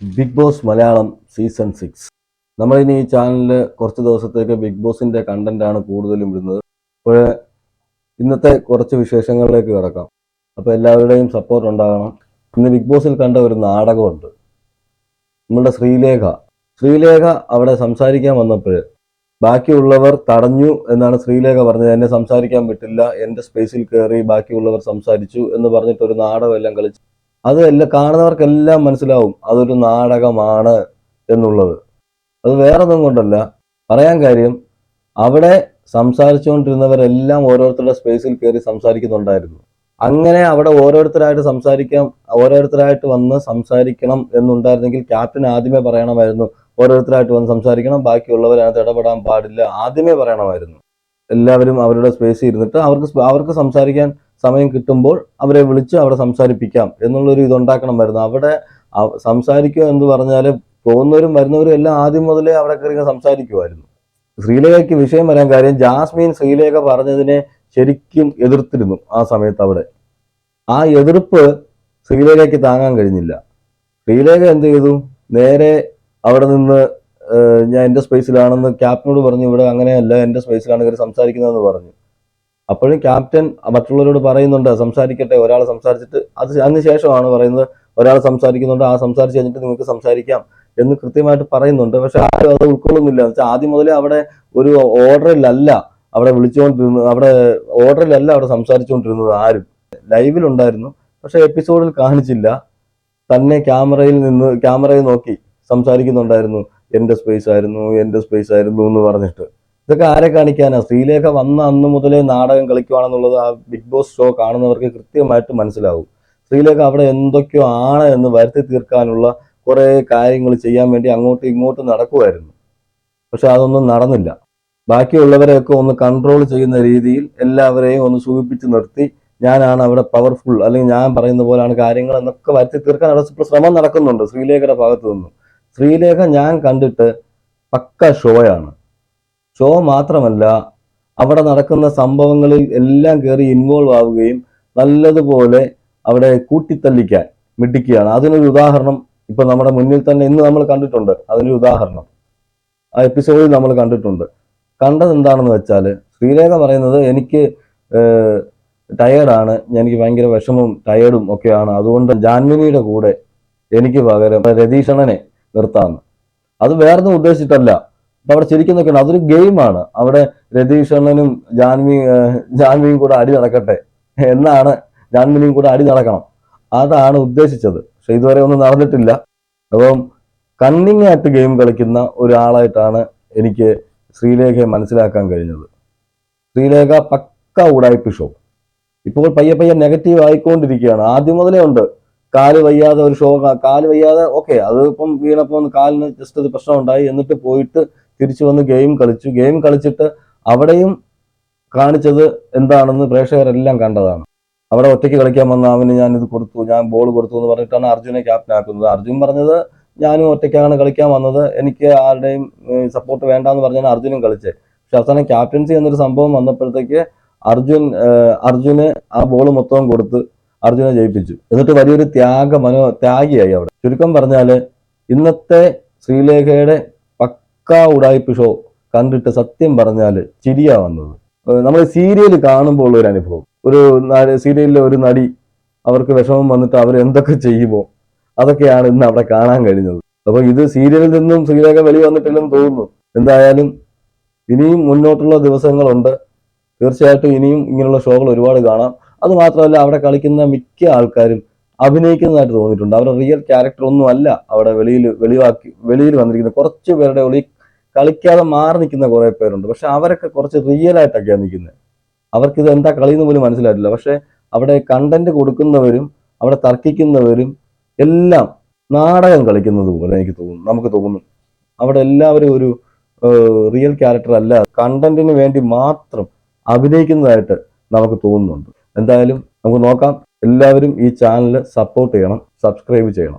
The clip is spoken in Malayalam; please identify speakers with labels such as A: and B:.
A: Big boss Malayalam season six. നമ്മളിനി ഈ ചാനലിൽ കുറച്ച് ദിവസത്തേക്ക് ബിഗ് ബോസിന്റെ കണ്ടന്റ് ആണ് കൂടുതലും ഇടുന്നത്. അപ്പോൾ ഇന്നത്തെ കുറച്ച് വിശേഷങ്ങളിലേക്ക് കിടക്കാം. അപ്പോൾ എല്ലാവരുടെയും സപ്പോർട്ട് ഉണ്ടാകണം. ഇന്ന് ബിഗ് ബോസിൽ കണ്ട ഒരു നാടകമുണ്ട്. നമ്മളുടെ ശ്രീലേഖ. ശ്രീലേഖ അവിടെ സംസാരിക്കാൻ വന്നപ്പോൾ ബാക്കിയുള്ളവർ തടഞ്ഞു എന്നാണ് ശ്രീലേഖ പറഞ്ഞത്. എന്നെ സംസാരിക്കാൻ പറ്റില്ല എന്റെ സ്പേസിൽ കയറി ബാക്കിയുള്ളവർ സംസാരിച്ചു എന്ന് പറഞ്ഞിട്ട് ഒരു നാടകമെല്ലാം കളിച്ചു അത് എല്ലാം കാണുന്നവർക്കെല്ലാം മനസ്സിലാവും അതൊരു നാടകമാണ് എന്നുള്ളത്. അത് വേറെ ഒന്നും കൊണ്ടല്ല. പറയാൻ കാര്യം അവിടെ സംസാരിച്ചുകൊണ്ടിരുന്നവരെല്ലാം ഓരോരുത്തരുടെ സ്പേസിൽ കയറി സംസാരിക്കുന്നുണ്ടായിരുന്നു. അങ്ങനെ അവിടെ ഓരോരുത്തരായിട്ട് സംസാരിക്കാം ഓരോരുത്തരായിട്ട് വന്ന് സംസാരിക്കണം എന്നുണ്ടായിരുന്നെങ്കിൽ ക്യാപ്റ്റൻ ആദ്യമേ പറയണമായിരുന്നു ഓരോരുത്തരായിട്ട് വന്ന് സംസാരിക്കണം ബാക്കിയുള്ളവർ അതിനകത്ത് ഇടപെടാൻ പാടില്ല ആദ്യമേ പറയണമായിരുന്നു. എല്ലാവരും അവരുടെ സ്പേസിൽ ഇരുന്നിട്ട് അവർക്ക് അവർക്ക് സംസാരിക്കാൻ സമയം കിട്ടുമ്പോൾ അവരെ വിളിച്ച് അവിടെ സംസാരിപ്പിക്കാം എന്നുള്ളൊരു ഇതുണ്ടാക്കണമായിരുന്നു. അവിടെ അവ- സംസാരിക്കുക എന്ന് പറഞ്ഞാൽ പോകുന്നവരും വരുന്നവരും എല്ലാം ആദ്യം മുതലേ അവിടെ കയറി സംസാരിക്കുമായിരുന്നു ശ്രീലേഖയ്ക്ക് വിഷയം വരാൻ കാര്യം ജാസ്മിൻ ശ്രീലേഖ പറഞ്ഞതിനെ ശരിക്കും എതിർത്തിരുന്നു ആ സമയത്ത് അവിടെ. ആ എതിർപ്പ് ശ്രീലേഖയ്ക്ക് താങ്ങാൻ കഴിഞ്ഞില്ല. ശ്രീലേഖ എന്ത് ചെയ്തു? നേരെ അവിടെ നിന്ന് ഞാൻ എന്റെ സ്പേസിലാണെന്ന് ക്യാപ്റ്റനോട് പറഞ്ഞു ഇവിടെ അങ്ങനെയല്ല എന്റെ സ്പേസിലാണ് കയറി സംസാരിക്കുന്നതെന്ന് പറഞ്ഞു. അപ്പോഴും ക്യാപ്റ്റൻ മറ്റുള്ളവരോട് പറയുന്നുണ്ട് സംസാരിക്കട്ടെ ഒരാൾ സംസാരിച്ചിട്ട് അത് അതിനുശേഷമാണ് പറയുന്നത് ഒരാൾ സംസാരിക്കുന്നുണ്ട് ആ സംസാരിച്ച് കഴിഞ്ഞിട്ട് നിങ്ങൾക്ക് സംസാരിക്കാം എന്ന് കൃത്യമായിട്ട് പറയുന്നുണ്ട്. പക്ഷെ ആരും അത് ഉൾക്കൊള്ളുന്നില്ല. എന്ന് വെച്ചാൽ ആദ്യം മുതലേ അവിടെ ഒരു ഓർഡറിലല്ല അവിടെ വിളിച്ചുകൊണ്ടിരുന്നത് അവിടെ ഓർഡറിലല്ല അവിടെ സംസാരിച്ചുകൊണ്ടിരുന്നത് ആരും. ലൈവിലുണ്ടായിരുന്നു പക്ഷെ എപ്പിസോഡിൽ കാണിച്ചില്ല. തന്നെ ക്യാമറയിൽ നിന്ന് ക്യാമറയിൽ നോക്കി സംസാരിക്കുന്നുണ്ടായിരുന്നു എന്റെ സ്പേസ് ആയിരുന്നു എന്റെ സ്പേസ് ആയിരുന്നു എന്ന് പറഞ്ഞിട്ട്. ഇതൊക്കെ ആരെ കാണിക്കാനാ? ശ്രീലേഖ വന്ന അന്ന് മുതലേ നാടകം കളിക്കുവാണെന്നുള്ളത് ആ ബിഗ് ബോസ് ഷോ കാണുന്നവർക്ക് കൃത്യമായിട്ട് മനസ്സിലാവും. ശ്രീലേഖ അവിടെ എന്തൊക്കെയോ ആണ് എന്ന് വരുത്തി തീർക്കാനുള്ള കുറേ കാര്യങ്ങൾ ചെയ്യാൻ വേണ്ടി അങ്ങോട്ടും ഇങ്ങോട്ടും നടക്കുമായിരുന്നു പക്ഷെ അതൊന്നും നടന്നില്ല. ബാക്കിയുള്ളവരെയൊക്കെ ഒന്ന് കൺട്രോൾ ചെയ്യുന്ന രീതിയിൽ എല്ലാവരെയും ഒന്ന് സൂചിപ്പിച്ച് നിർത്തി ഞാനാണ് അവിടെ പവർഫുൾ അല്ലെങ്കിൽ ഞാൻ പറയുന്ന പോലെയാണ് കാര്യങ്ങൾ എന്നൊക്കെ വരുത്തി തീർക്കാൻ അവിടെ ശ്രമം നടക്കുന്നുണ്ട് ശ്രീലേഖയുടെ ഭാഗത്തു നിന്നും. ശ്രീലേഖ ഞാൻ കണ്ടിട്ട് പക്ക ഷോയാണ് ഷോ മാത്രമല്ല അവിടെ നടക്കുന്ന സംഭവങ്ങളിൽ എല്ലാം കയറി ഇൻവോൾവ് ആവുകയും നല്ലതുപോലെ അവിടെ കൂട്ടിത്തല്ലിക്കാൻ മിടിക്കുകയാണ് അതിനൊരു ഉദാഹരണം ഇപ്പൊ നമ്മുടെ മുന്നിൽ തന്നെ ഇന്ന് നമ്മൾ കണ്ടിട്ടുണ്ട്. അതിനൊരു ഉദാഹരണം. ആ എപ്പിസോഡിൽ നമ്മൾ കണ്ടിട്ടുണ്ട്. കണ്ടത് എന്താണെന്ന് വെച്ചാൽ ശ്രീലേഖ പറയുന്നത് എനിക്ക് ടയേർഡാണ് എനിക്ക് ഭയങ്കര വിഷമവും ടയേർഡും ഒക്കെയാണ്. അതുകൊണ്ട് ജാൻമിനിയുടെ കൂടെ എനിക്ക് പകരം രതീഷണനെ നിർത്താമെന്ന് അത് വേറൊന്നും ഉദ്ദേശിച്ചിട്ടല്ല. അപ്പൊ അവിടെ ശരിക്കും നോക്കണം അതൊരു ഗെയിമാണ് അവിടെ രതീഷ് അണ്ണനും ജാൻവി ജാൻവിയും കൂടെ അടി നടക്കട്ടെ എന്നാണ് ജാൻവിനിയും കൂടെ അടി നടക്കണം. അതാണ് ഉദ്ദേശിച്ചത്. പക്ഷെ ഇതുവരെ ഒന്നും നടന്നിട്ടില്ല. അപ്പം കണ്ണിങ് ആയിട്ട് ഗെയിം കളിക്കുന്ന ഒരാളായിട്ടാണ് എനിക്ക് ശ്രീലേഖയെ മനസ്സിലാക്കാൻ കഴിഞ്ഞത്. ശ്രീലേഖ പക്ക ഉടായ്പ ഷോ ഇപ്പോൾ പയ്യെ പയ്യെ നെഗറ്റീവ് ആയിക്കൊണ്ടിരിക്കുകയാണ്. ആദ്യം മുതലേ ഉണ്ട്. കാൽ വയ്യാതെ ഒരു ഷോ കാൽ വയ്യാതെ ഓക്കെ അത് ഇപ്പം വീണപ്പോൾ ഒന്ന് കാലിന് ജസ്റ്റ് ഒരു പ്രശ്നം ഉണ്ടായി. എന്നിട്ട് പോയിട്ട് തിരിച്ചു വന്ന് ഗെയിം കളിച്ചു. ഗെയിം കളിച്ചിട്ട് അവിടെയും കാണിച്ചത് എന്താണെന്ന് പ്രേക്ഷകരെല്ലാം കണ്ടതാണ്. അവിടെ ഒറ്റയ്ക്ക് കളിക്കാൻ വന്ന അവന് ഞാൻ ഇത് കൊടുത്തു ഞാൻ ബോൾ കൊടുത്തു എന്ന് പറഞ്ഞിട്ടാണ് അർജുനെ ക്യാപ്റ്റൻ ആക്കുന്നത്. അർജുൻ പറഞ്ഞത് ഞാനും ഒറ്റയ്ക്കാണ് കളിക്കാൻ വന്നത്. എനിക്ക് ആരുടെയും സപ്പോർട്ട് വേണ്ട എന്ന് പറഞ്ഞാൽ അർജുനും കളിച്ചത് പക്ഷെ അവസാനം ക്യാപ്റ്റൻസി എന്നൊരു സംഭവം വന്നപ്പോഴത്തേക്ക് അർജുൻ അർജുന് ആ ബോൾ മൊത്തം കൊടുത്ത് അർജുനെ ജയിപ്പിച്ചു. എന്നിട്ട് വലിയൊരു ത്യാഗ മനോ ത്യാഗിയായി അവിടെ. ചുരുക്കം പറഞ്ഞാൽ ഇന്നത്തെ ശ്രീലേഖയുടെ പക്കാ ഉടായ്പ ഷോ കണ്ടിട്ട് സത്യം പറഞ്ഞാൽ ചിരിയാ വന്നത്. നമ്മൾ സീരിയൽ കാണുമ്പോൾ ഒരു അനുഭവം. ഒരു സീരിയലിലെ ഒരു നടി അവർക്ക് വിഷമം വന്നിട്ട് അവർ എന്തൊക്കെ ചെയ്യുമോ അതൊക്കെയാണ് ഇന്ന് അവിടെ കാണാൻ കഴിഞ്ഞത്. അപ്പൊ ഇത് സീരിയലിൽ നിന്നും ശ്രീലേഖ വെളി വന്നിട്ടില്ലെന്ന് തോന്നുന്നു. എന്തായാലും ഇനിയും മുന്നോട്ടുള്ള ദിവസങ്ങളുണ്ട്. തീർച്ചയായിട്ടും ഇനിയും ഇങ്ങനെയുള്ള ഷോകൾ ഒരുപാട് കാണാം. അത് മാത്രമല്ല അവിടെ കളിക്കുന്ന മിക്ക ആൾക്കാരും അഭിനയിക്കുന്നതായിട്ട് തോന്നിയിട്ടുണ്ട്. അവരുടെ റിയൽ ക്യാരക്ടർ ഒന്നും അല്ല അവിടെ വെളിയിൽ വെളിവാക്കി വെളിയിൽ വന്നിരിക്കുന്ന കുറച്ച് പേരുടെ ഉള്ളിൽ കളിക്കാതെ മാറി നിൽക്കുന്ന കുറെ പേരുണ്ട്. പക്ഷെ അവരൊക്കെ കുറച്ച് റിയൽ ആയിട്ടൊക്കെയാണ് നിൽക്കുന്നത് അവർക്ക് ഇത് എന്താ എന്ന് പോലും മനസ്സിലായിട്ടില്ല. പക്ഷെ അവിടെ കണ്ടന്റ് കൊടുക്കുന്നവരും അവിടെ തർക്കിക്കുന്നവരും എല്ലാം നാടകം കളിക്കുന്നത് പോലെ എനിക്ക് തോന്നുന്നു നമുക്ക് തോന്നുന്നു. അവിടെ എല്ലാവരും ഒരു റിയൽ ക്യാരക്ടർ അല്ല. കണ്ടന്റിന് വേണ്ടി മാത്രം അഭിനയിക്കുന്നതായിട്ട് നമുക്ക് തോന്നുന്നുണ്ട്. എന്തായാലും നമുക്ക് നോക്കാം. എല്ലാവരും ഈ ചാനൽ സപ്പോർട്ട് ചെയ്യണം സബ്സ്ക്രൈബ് ചെയ്യണം.